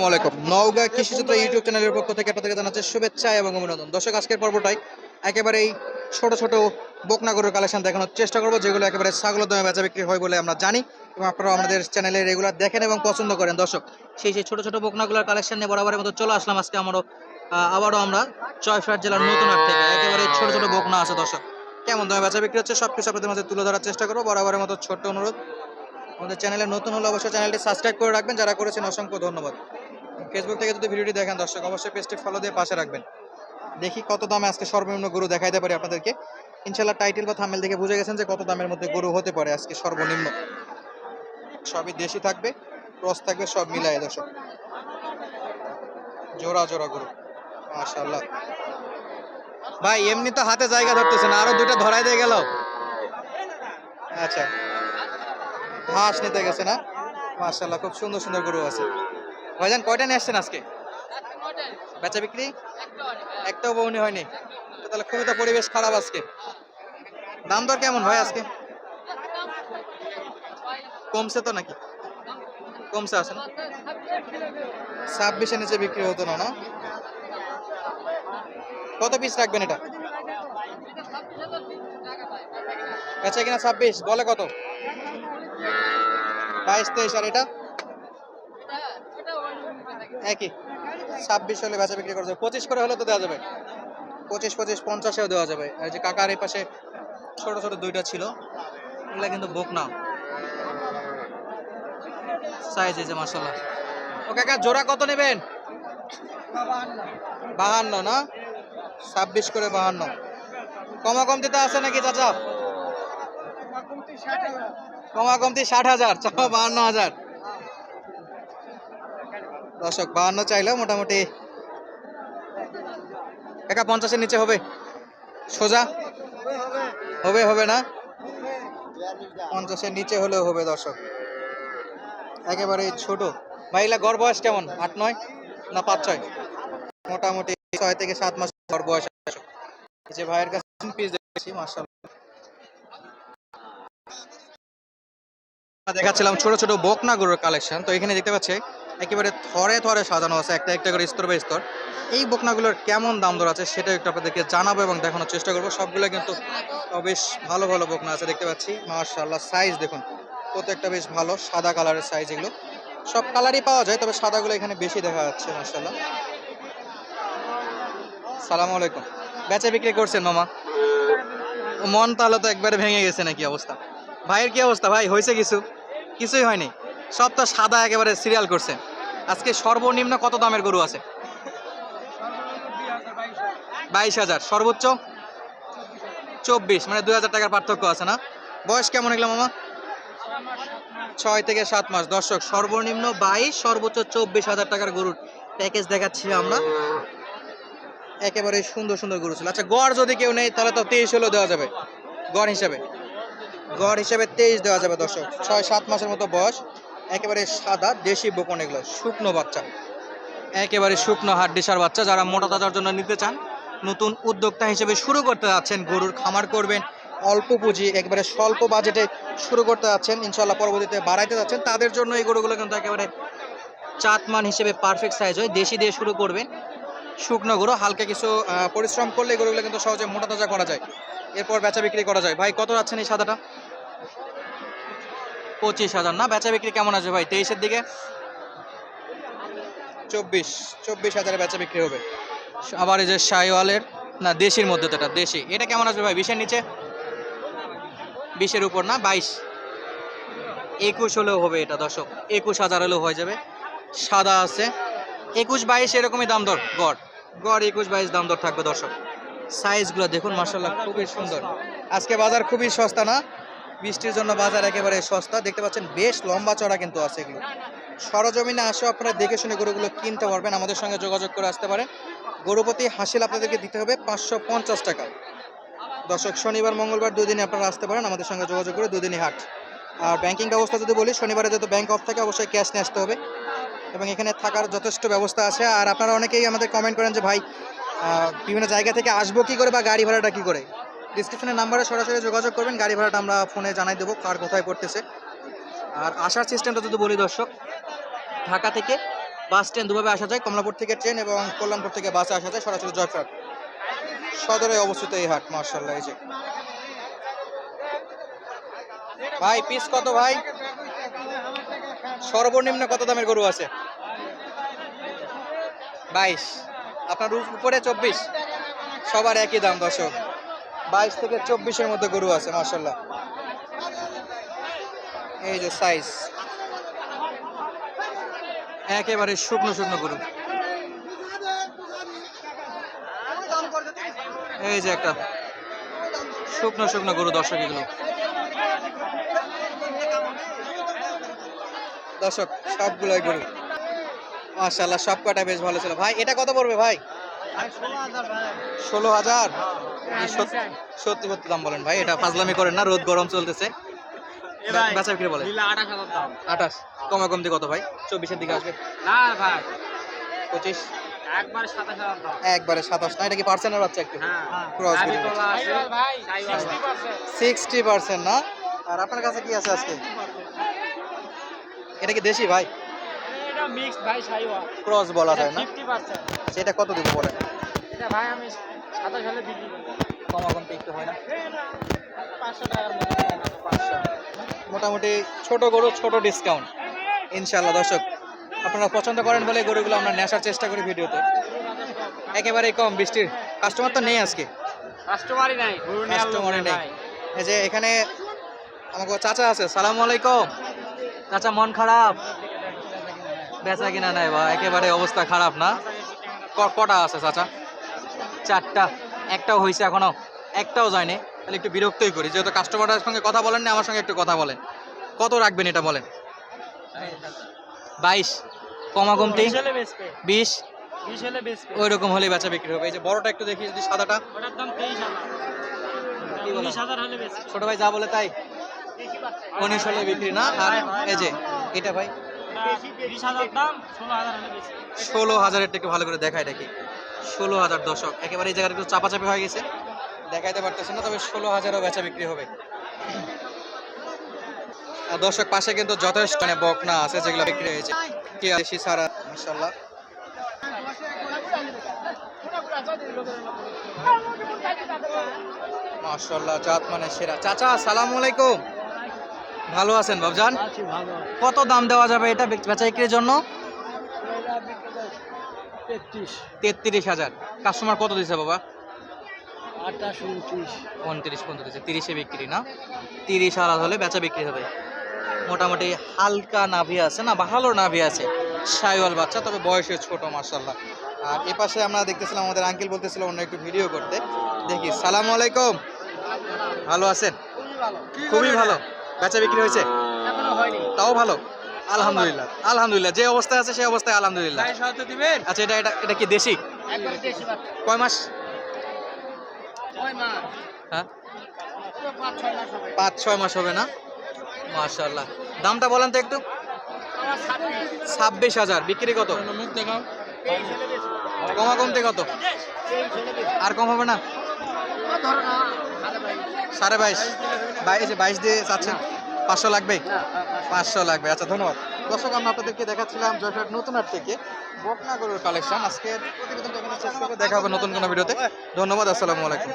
আসসালামু আলাইকুম। নওগাঁ কৃষিচিত্র ইউটিউব চ্যানেলের পক্ষ থেকে আপনাদেরকে জানাচ্ছি শুভেচ্ছা এবং অভিনন্দন। দর্শক, আজকের পর্বটাই একেবারেই ছোট ছোট বকনা কালেকশন দেখানোর চেষ্টা করব, যেগুলো একেবারে ছাগলের দামে বেচা বিক্রি বলে আমরা ছোট ছোট আছে কেমন বেচা বিক্রি হচ্ছে সব কিছু আপনাদের তুলে ধরার চেষ্টা করব। মতো ছোট্ট অনুরোধ। আমাদের চ্যানেলে নতুন হলে অবশ্যই চ্যানেলটি সাবস্ক্রাইব করে রাখবেন। যারা করেছেন অসংখ্য ধন্যবাদ। ফেসবুক থেকে যদি ভিডিওটি দেখেন, দর্শক অবশ্যই পেজটি ফলো দিয়ে পাশে রাখবেন। দেখি কত দামে আজকে সর্বনিম্ন গরু দেখাইতে পারি আপনাদেরকে। ইনশাল্লাহ টাইটেল বা থামেল দেখে বুঝে গেছেন যে কত দামের মধ্যে গরু হতে পারে আজকে সর্বনিম্ন। সবই দেশি থাকবে, ক্রস থাকবে, সব মিলাই দর্শক। জোড়া জোড়া গরু, মাশাআল্লাহ। ভাই, এমনি তো হাতে জায়গা ধরতেছে না আরও দুইটা ধরাই দিয়ে গেল। আচ্ছা। ঘাস নিতে গেছে না? মাশাআল্লাহ, খুব সুন্দর সুন্দর গরু আছে। ভাইজান, কয়টা নিয়ে আসছেন আজকে? বেচা বিক্রি? একটাও বউনি হয়নি। তাহলে খুবই তো পরিবেশ খারাপ আজকে। দাম দর কেমন হয় আজকে? কমছে তো নাকি? কমছে আছে না? ছাব্বিশের নিচে বিক্রি হতো না না? কত পিস রাখবেন এটা? বেচা কিনা ছাব্বিশ, বলে কত? বাইশ, তেইশ, আর এটা? একই। ছাব্বিশ হলে বেচা বিক্রি করা যাবে। পঁচিশ করে হলে তো দেওয়া যাবে। পঁচিশ পঁচিশ, পঞ্চাশেও দেওয়া যাবে। আর যে কাকার এই পাশে ছোট ছোট দুইটা ছিল, এগুলো কিন্তু বুক না সাইজ এই যে মাসাল্লাহ ও কাকা, জোড়া কত নেবেন? বাহান্ন, না? ছাব্বিশ করে বাহান্ন। কমা কমতিতে আছে নাকি চাচা? কমা কমতি ষাট হাজার চাপা বাহান্ন হাজার। দর্শক, বাহান্ন চাইলেও মোটামুটি একা পঞ্চাশের নিচে হবে। সোজা? হবে হবে না? পঞ্চাশের নিচে হলেও হবে দর্শক। একেবারে ছোট। ভাইলা গড় বয়স কেমন? আট, নয় না পাঁচ, ছয়? মোটামুটি ছয় থেকে সাত মাস গড় বয়স। যে ভাইয়ের কাছে পিস দেখছি মার্শাল দেখাচ্ছিলাম ছোট ছোট বকনা গরুর কালেকশন তো এখানে দেখতে পাচ্ছে, একেবারে থরে থরে সাজানো আছে একটা একটা করে স্তর বাই স্তর। এই বকনাগুলোর কেমন দাম দর আছে সেটা একটু আপনাদেরকে জানাব এবং দেখানোর চেষ্টা করব। সবগুলো কিন্তু বেশ ভালো ভালো বকনা আছে, দেখতে পাচ্ছি। মার্শাল্লাহ সাইজ দেখুন, প্রত্যেকটা বেশ ভালো, সাদা কালারের সাইজ এগুলো। সব কালারই পাওয়া যায়, তবে সাদাগুলো এখানে বেশি দেখা যাচ্ছে মার্শাল্লাহ সালাম আলাইকুম। বেচা বিক্রি করছেন মামা? মন তাহলে তো একবারে ভেঙে গেছে নাকি অবস্থা? ভাইয়ের কি অবস্থা? ভাই, হয়েছে কিছু? কিছুই হয়নি। সব তো সাদা একেবারে সিরিয়াল করছে। আজকে সর্বনিম্ন কত দামের গরু আছে? বাইশ হাজার। সর্বোচ্চ? চব্বিশ। মানে দুই হাজার টাকার পার্থক্য আছে না? বয়স কেমন এগুলো মামা? ছয় থেকে সাত মাস। দর্শক, সর্বনিম্ন বাইশ, সর্বোচ্চ চব্বিশ হাজার টাকার গরুর প্যাকেজ দেখাচ্ছি আমরা। একেবারে সুন্দর সুন্দর গরু ছিল। আচ্ছা গড় যদি কেউ নেই তাহলে তো তেইশ হলেও দেওয়া যাবে। গড় হিসাবে। গড় হিসাবে তেইশ দেওয়া যাবে দর্শক। ছয়, সাত মাসের মতো বয়স। একেবারে সাদা, দেশি বকন এগুলো, শুকনো বাচ্চা। একেবারে শুকনো হাড্ডিসার বাচ্চা যারা মোটা তাজার জন্য নিতে চান, নতুন উদ্যোক্তা হিসেবে শুরু করতে যাচ্ছেন, গরুর খামার করবেন, অল্প পুঁজি, একবারে স্বল্প বাজেটে শুরু করতে যাচ্ছেন ইনশাল্লাহ পরবর্তীতে বাড়াইতে যাচ্ছেন। তাদের জন্য এই গরুগুলো কিন্তু একেবারে চাতমান হিসেবে পারফেক্ট সাইজ হয়। দেশি দিয়ে শুরু করবেন। শুকনো গরু হালকা কিছু পরিশ্রম করলে গরুগুলো কিন্তু সহজে মোটা তাজা করা যায়। এরপর বেচা বিক্রি করা যায়। ভাই, কত যাচ্ছেন এই সাদাটা? পঁচিশ হাজার। না, বেচা বিক্রি কেমন আছে ভাই? তেইশের দিকে? চব্বিশ চব্বিশ হাজারে বেচা বিক্রি হবে। আবার এই যে শাইওয়ালের, না, দেশির মধ্যে তো এটা, দেশি। এটা কেমন আসবে ভাই? বিশের নিচে? বিশের উপর, না, বাইশ? একুশ হলেও হবে এটা, দর্শক। একুশ হাজার হলেও হয়ে যাবে। সাদা আছে। একুশ, বাইশ, এরকমই দাম দর, গড়। গড় একুশ বাইশ দাম দর থাকবে দর্শক। সাইজগুলো দেখুন মার্শাল্লাহ খুবই সুন্দর। আজকে বাজার খুবই সস্তা না? বৃষ্টির জন্য বাজার একেবারে সস্তা। দেখতে পাচ্ছেন, বেশ লম্বা চড়া কিন্তু আছে এগুলো। সরজমিনে আসেও আপনারা দেখে শুনে গরুগুলো কিনতে পারবেন। আমাদের সঙ্গে যোগাযোগ করে আসতে পারেন। গরুপতি হাসিল আপনাদেরকে দিতে হবে পাঁচশো পঞ্চাশ টাকা। দর্শক, শনিবার, মঙ্গলবার দুদিনে আপনারা আসতে পারেন। আমাদের সঙ্গে যোগাযোগ করে দুদিনই হাট। আর ব্যাংকিং ব্যবস্থা যদি বলি, শনিবারে যেহেতু ব্যাংক অফ থাকে, অবশ্যই ক্যাশ নিয়ে আসতে হবে। এবং এখানে থাকার যথেষ্ট ব্যবস্থা আছে। আর আপনারা অনেকেই আমাদের কমেন্ট করেন যে, ভাই বিভিন্ন জায়গা থেকে আসব কি করে বা গাড়ি ভাড়াটা কী করে? ডিসক্রিপশনের নাম্বারে সরাসরি যোগাযোগ করবেন, গাড়ি ভাড়াটা আমরা ফোনে জানাই দেবো কার কোথায় পড়তেছে। আর আসার সিস্টেমটা যদি বলি দর্শক, ঢাকা থেকে বাস ট্রেন দুভাবে আসা যায়, কমলাপুর থেকে ট্রেন এবং কল্যাণপুর থেকে বাসে আসা যায়, সরাসরি জয়ফ্রাট সদরে অবস্থিত এই হাট মার্শাল্লাহ এই যে। ভাই পিস কত ভাই? সর্বনিম্ন কত দামের গরু আছে? বাইশ। আপনার উপরে চব্বিশ। সবার একই দাম, দর্শক। বাইশ থেকে চব্বিশের মধ্যে গরু আছে মার্শাল্লাহ এই যে সাইজ একেবারে শুকনো শুকনো গরু। এই যে একটা শুকনো শুকনো গরু, দর্শক এগুলো। দর্শক সবগুলোই গরু। মাশাল্লাহ সব কটা বেশ ভালো ছিল। ভাই এটা কত পড়বে ভাই? ষোলো হাজার? সত্যি সত্যি দাম বলেন ভাই এটা ফাজলামি করেন না রোদ গরম চলতেছে। বেচা বিক্রি বলে? আঠাশ কমে কমতি কত ভাই? চব্বিশের দিকে আসবে। না ভাই। পঁচিশ? একবার সাতাশ না এটা কি পার্সেন্টের বাচ্চা একটু? হ্যাঁ। সিক্সটি পার্সেন্ট না? আর আপনার কাছে কি আছে আজকে? এটা কি দেশি ভাই? এটা মিক্সড ভাই সাইওয়াল ক্রস বলা যায় না? ফিফটি পার্সেন্ট সেটা কত দিব বলেন এটা ভাই আমি সাতাশ হলে বিক্রি করব কমা একটু হয় না। পাঁচশো টাকার মধ্যে পাঁচশো। মোটামুটি ছোট গরু ছোট ডিসকাউন্ট ইনশাল্লাহ দর্শক আপনারা পছন্দ করেন বলে গরুগুলো আমরা নেশার চেষ্টা করি ভিডিওতে। একেবারেই কম বৃষ্টির কাস্টমার তো নেই আজকে। কাস্টমারই নাই কাস্টমারই নেই। এই যে এখানে আমাকে চাচা আছে সালাম আলাইকুম। চাচা মন খারাপ? বেচা কিনা নাই বা একেবারে অবস্থা খারাপ না? কটা আছে চাচা? চারটা। একটাও হয়েছে এখনও একটাও যায়নি। তাহলে একটু বিরক্তই করি যেহেতু কাস্টমারের সঙ্গে কথা বলেন না আমার সঙ্গে একটু কথা বলেন। কত রাখবেন এটা বলেন? বাইশ। কমা কমতি বিশ হলে হলে ওই রকম হলেই বেচা বিক্রি হবে। এই যে বড়টা একটু দেখি যদি সাদাটা। হলে ছোট ভাই যা বলে তাই। উনিশ হলে বিক্রি না আর এই যে এটা ভাই? ষোলো হাজারের ভালো করে দেখায় দেখি ষোলো হাজার দশক একেবারে এই জায়গাটা একটু চাপাচাপি হয়ে গেছে। দেখাইতে পারতেছে না তবে ষোলো হাজারও বেচা বিক্রি হবে। আর দর্শক পাশে কিন্তু যথেষ্ট মানে বকনা আছে যেগুলো বিক্রি হয়েছে। কি দেশি সারা মাসাল্লাহ মাশাল্লাহ জাত মানে সেরা। চাচা সালাম আলাইকুম। ভালো আছেন বাবজান? কত দাম দেওয়া যাবে এটা বেচা বিক্রির জন্য? তেত্রিশ। তেত্রিশ হাজার। কাস্টমার কত দিছে বাবা? আঠাশ উনত্রিশ। উনত্রিশ পর্যন্ত দিচ্ছে তিরিশে বিক্রি না? তিরিশ হাজার হলে বেচা বিক্রি হবে। মোটামুটি হালকা নাভি আছে না? ভালো নাভি আছে। সাইওয়াল বাচ্চা তবে বয়সে ছোট মার্শাল্লাহ আর এ পাশে আমরা দেখতেছিলাম আমাদের আঙ্কেল বলতেছিল অন্য একটু ভিডিও করতে। দেখি সালাম আলাইকুম। ভালো আছেন? খুবই ভালো। বেচা বিক্রি হয়েছে? তাও ভালো? আলহামদুলিল্লাহ। আলহামদুলিল্লাহ। যে অবস্থায় আছে সেই অবস্থায় আলহামদুলিল্লাহ। আচ্ছা এটা এটা এটা কি দেশি? কয় মাস? হ্যাঁ? পাঁচ ছয় মাস হবে। না? মাশাল্লাহ দামটা বলেন তো একটু। ছাব্বিশ। হাজার। বিক্রি কত? কমা কমতে কত? আর কম হবে না। সাড়ে বাইশ। বাইশ বাইশ দিয়ে চাচ্ছেন। পাঁচশো লাগবে পাঁচশো লাগবে। আচ্ছা ধন্যবাদ। দর্শক, আমরা আপনাদেরকে দেখাচ্ছিলাম জয়ফ্রাট নতুন আট থেকে বকনা গরুর কালেকশন। আজকে প্রতিবেদনটা শেষ করে দেখা হবে নতুন কোনো ভিডিওতে। ধন্যবাদ, আসসালামু আলাইকুম।